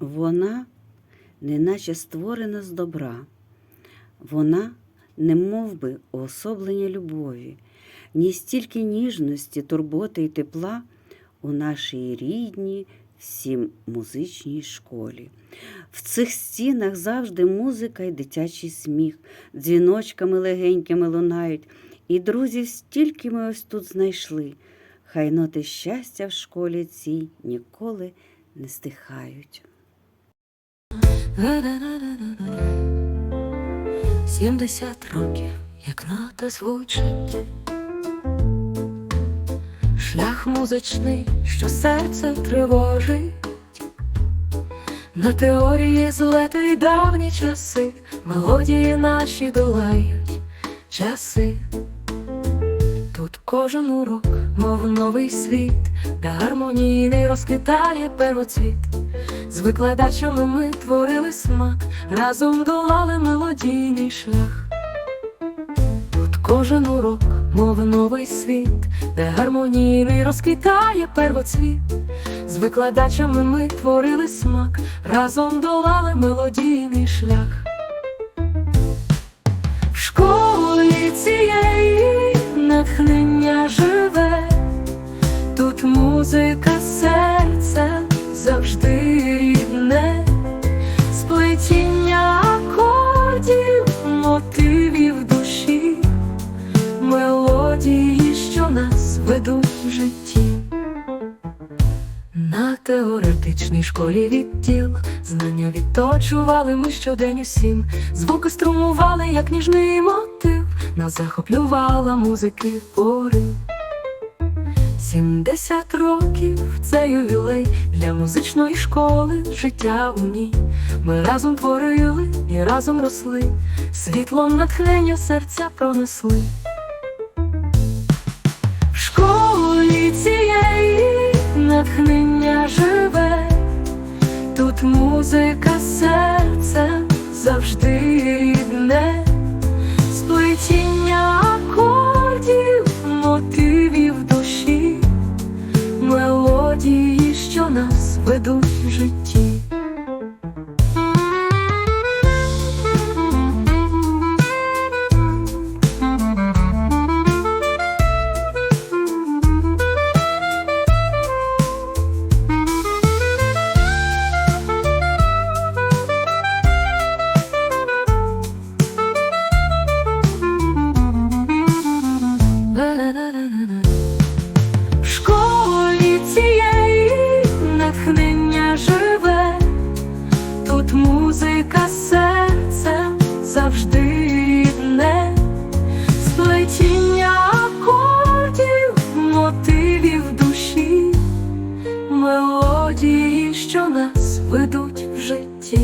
Вона неначе створена з добра, вона не би уособлення любові, ні стільки ніжності, турботи і тепла у нашій рідній всім музичній школі. В цих стінах завжди музика і дитячий сміх, дзвіночками легенькими лунають, і друзів стільки ми ось тут знайшли. Хай ноти щастя в школі цій ніколи не стихають. Сімдесят років, як нота звучить, шлях музичний, що серце тривожить, на теорії злети давні часи, мелодії наші долають часи. Тут кожен урок, мов новий світ, де гармонійний розквітає первоцвіт. З викладачами ми творили смак, разом долали мелодійний шлях. Тут кожен урок, мов новий світ, де гармонійний розквітає первоцвіт. З викладачами ми творили смак, разом долали мелодійний шлях. В школі цієї натхнення живе, тут музика ведуть в житті. На теоретичній школі відділ знання відточували ми щодень усім, звуки струмували, як ніжний мотив, нас захоплювала музики порив. Сімдесят років це ювілей для музичної школи, життя у ній. Ми разом творили і разом росли, світлом натхнення серця пронесли. Натхнення живе, тут музика серця завжди рідне, сплетіння акордів, мотивів душі, мелодії, що нас ведуть в житті. мелодії, що нас ведуть в житті.